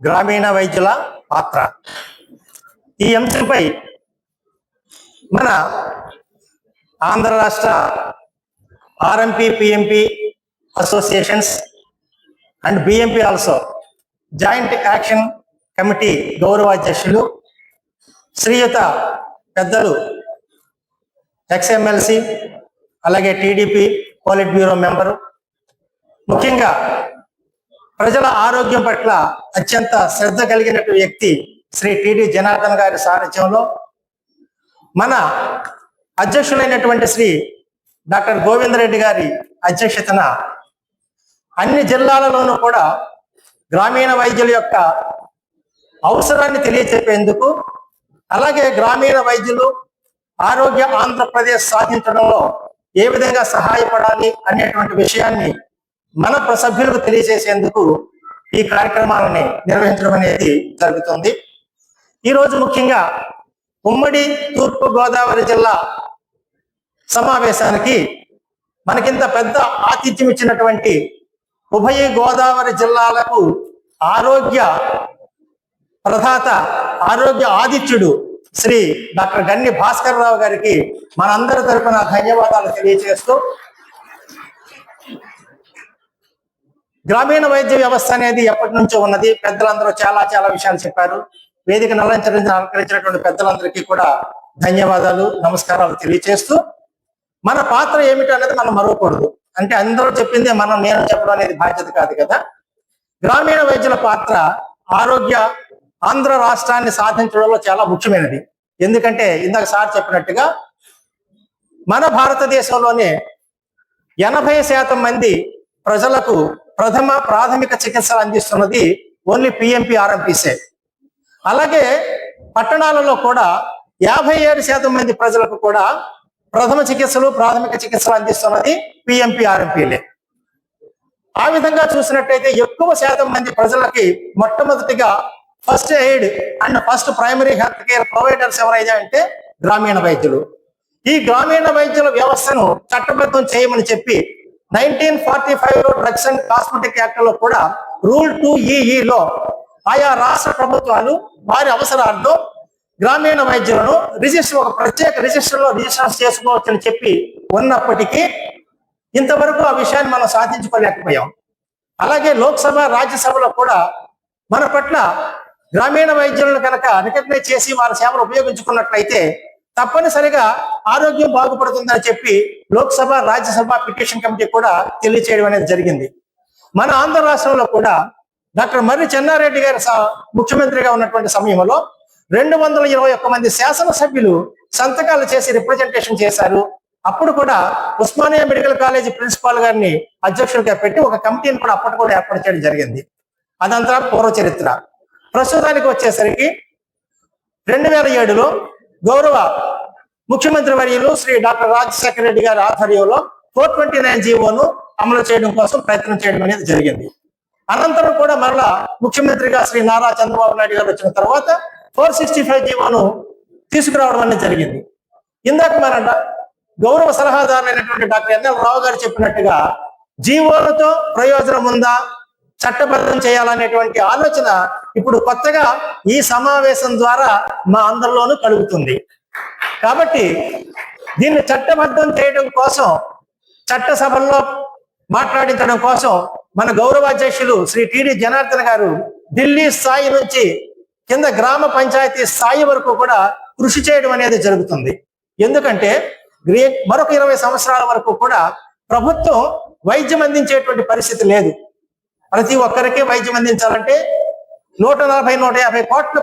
గ్రామీణ వైద్యుల పాత్ర. ఈ అంశంపై మన ఆంధ్ర రాష్ట్ర RMP PMP associations and BMP also joint action committee గౌరవాధ్యక్షులు శ్రీయుత పెద్దలు ఎక్స్ఎంఎల్సి అలాగే టీడీపీ పోలిట్ బ్యూరో మెంబరు. ముఖ్యంగా ప్రజల ఆరోగ్యం పట్ల అత్యంత శ్రద్ధ కలిగినటువంటి వ్యక్తి శ్రీ టిడి జనార్దన్ గారి సారథ్యంలో మన అధ్యక్షులైనటువంటి శ్రీ డాక్టర్ గోవిందరెడ్డి గారి అధ్యక్షతన అన్ని జిల్లాలలోనూ కూడా గ్రామీణ వైద్యుల యొక్క అవసరాన్ని తెలియచెప్పేందుకు అలాగే గ్రామీణ వైద్యులు ఆరోగ్య ఆంధ్రప్రదేశ్ సాధించడంలో ఏ విధంగా సహాయపడాలి అనేటువంటి విషయాన్ని మన ప్ర- సభ్యులకు తెలియజేసేందుకు ఈ కార్యక్రమాలని నిర్వహించడం అనేది జరుగుతుంది. ఈ రోజు ముఖ్యంగా ఉమ్మడి తూర్పు గోదావరి జిల్లా సమావేశానికి మనకింత పెద్ద ఆతిథ్యం ఇచ్చినటువంటి ఉభయ గోదావరి జిల్లాలకు ఆరోగ్య ప్రధాత ఆరోగ్య ఆదిత్యుడు శ్రీ డాక్టర్ గన్ని భాస్కర్ రావు గారికి మనందరి తరపున ధన్యవాదాలు తెలియజేస్తూ గ్రామీణ వైద్య వ్యవస్థ అనేది ఎప్పటి నుంచో ఉన్నది. పెద్దలందరూ చాలా చాలా విషయాలు చెప్పారు. వేదిక నలంచరించి అలంకరించినటువంటి పెద్దలందరికీ కూడా ధన్యవాదాలు నమస్కారాలు తెలియజేస్తూ మన పాత్ర ఏమిటి అనేది మనం మరవకూడదు. అంటే అందరూ చెప్పిందే మనం నేను చెప్పడం అనేది బాధ్యత కాదు కదా. గ్రామీణ వైద్యుల పాత్ర ఆరోగ్య ఆంధ్ర రాష్ట్రాన్ని సాధించడంలో చాలా ముఖ్యమైనది. ఎందుకంటే ఇందాక సార్ చెప్పినట్టుగా మన భారతదేశంలోనే ఎనభై శాతం మంది ప్రజలకు ప్రథమ ప్రాథమిక చికిత్సలు అందిస్తున్నది ఓన్లీ పిఎంపి ఆర్ఎంపీసే అలాగే పట్టణాలలో కూడా యాభై ఏడు శాతం మంది ప్రజలకు కూడా ప్రథమ చికిత్సలు ప్రాథమిక చికిత్సలు అందిస్తున్నది పిఎంపి ఆర్ఎంపీలే ఆ విధంగా చూసినట్టయితే ఎక్కువ శాతం మంది ప్రజలకి మొట్టమొదటిగా first aid and first primary health care providers ఎవరైనా అంటే గ్రామీణ వైద్యులు. ఈ గ్రామీణ వైద్యుల వ్యవస్థను చట్టబద్ధం చేయమని చెప్పి నైన్టీన్ ఫార్టీ ఫైవ్లో డ్రగ్స్ అండ్ కాస్మెటిక్ యాక్ట్లో కూడా రూల్ టూ లో ఆయా రాష్ట్ర ప్రభుత్వాలు వారి అవసరాల్లో గ్రామీణ వైద్యులను రిజిస్టర్ ఒక ప్రత్యేక రిజిస్టర్లో రిజిస్టర్ చేసుకోవచ్చని చెప్పి ఉన్నప్పటికీ ఇంతవరకు ఆ విషయాన్ని మనం సాధించుకోలేకపోయాం. అలాగే లోక్సభ రాజ్యసభలో కూడా మన పట్ల గ్రామీణ వైద్యులను కనుక రికగ్నైజ్ చేసి వారి సేవలు ఉపయోగించుకున్నట్లయితే తప్పనిసరిగా ఆరోగ్యం బాగుపడుతుందని చెప్పి లోక్సభ రాజ్యసభ పిటిషన్ కమిటీ కూడా తెలియచేయడం అనేది జరిగింది. మన ఆంధ్ర రాష్ట్రంలో కూడా డాక్టర్ మర్రి చెన్నారెడ్డి గారు ముఖ్యమంత్రిగా ఉన్నటువంటి సమయంలో రెండు వందల ఇరవై ఒక్క మంది శాసనసభ్యులు సంతకాలు చేసి రిప్రజెంటేషన్ చేశారు. అప్పుడు కూడా ఉస్మానియా మెడికల్ కాలేజీ ప్రిన్సిపాల్ గారిని అధ్యక్షుడిగా పెట్టి ఒక కమిటీని కూడా అప్పటి కూడా ఏర్పాటు చేయడం జరిగింది. అదంతా పూర్వ చరిత్ర ప్రస్తుతానికి వచ్చేసరికి రెండు వేల ఏడులో గౌరవ ముఖ్యమంత్రి వర్యులు శ్రీ డాక్టర్ రాజశేఖర రెడ్డి గారి ఆధ్వర్యంలో ఫోర్ ట్వంటీ నైన్ జీవోను అమలు చేయడం కోసం ప్రయత్నం చేయడం అనేది జరిగింది. అనంతరం కూడా మరలా ముఖ్యమంత్రిగా శ్రీ నారా చంద్రబాబు నాయుడు గారు వచ్చిన తర్వాత ఫోర్ సిక్స్టీ ఫైవ్ జీవోను తీసుకురావడం అనేది జరిగింది. ఇందాక మన గౌరవ సలహాదారులైనటువంటి డాక్టర్ ఎన్ఎల్ రావు గారు చెప్పినట్టుగా జీవోలతో ప్రయోజనం ఉందా? చట్టబద్ధం చేయాలనేటువంటి ఆలోచన ఇప్పుడు కొత్తగా ఈ సమావేశం ద్వారా మా అందరిలోనూ కలుగుతుంది. కాబట్టి దీన్ని చట్టబద్ధం చేయడం కోసం చట్టసభల్లో మాట్లాడించడం కోసం మన గౌరవాధ్యక్షులు శ్రీ టిడి జనార్దన్ గారు ఢిల్లీ స్థాయి నుంచి కింద గ్రామ పంచాయతీ స్థాయి వరకు కూడా కృషి చేయడం అనేది జరుగుతుంది. ఎందుకంటే మరొక ఇరవై సంవత్సరాల వరకు కూడా ప్రభుత్వం వైద్యం అందించేటువంటి పరిస్థితి లేదు. ప్రతి ఒక్కరికి వైద్యం అందించాలంటే నూట నలభై నూట యాభై కోట్ల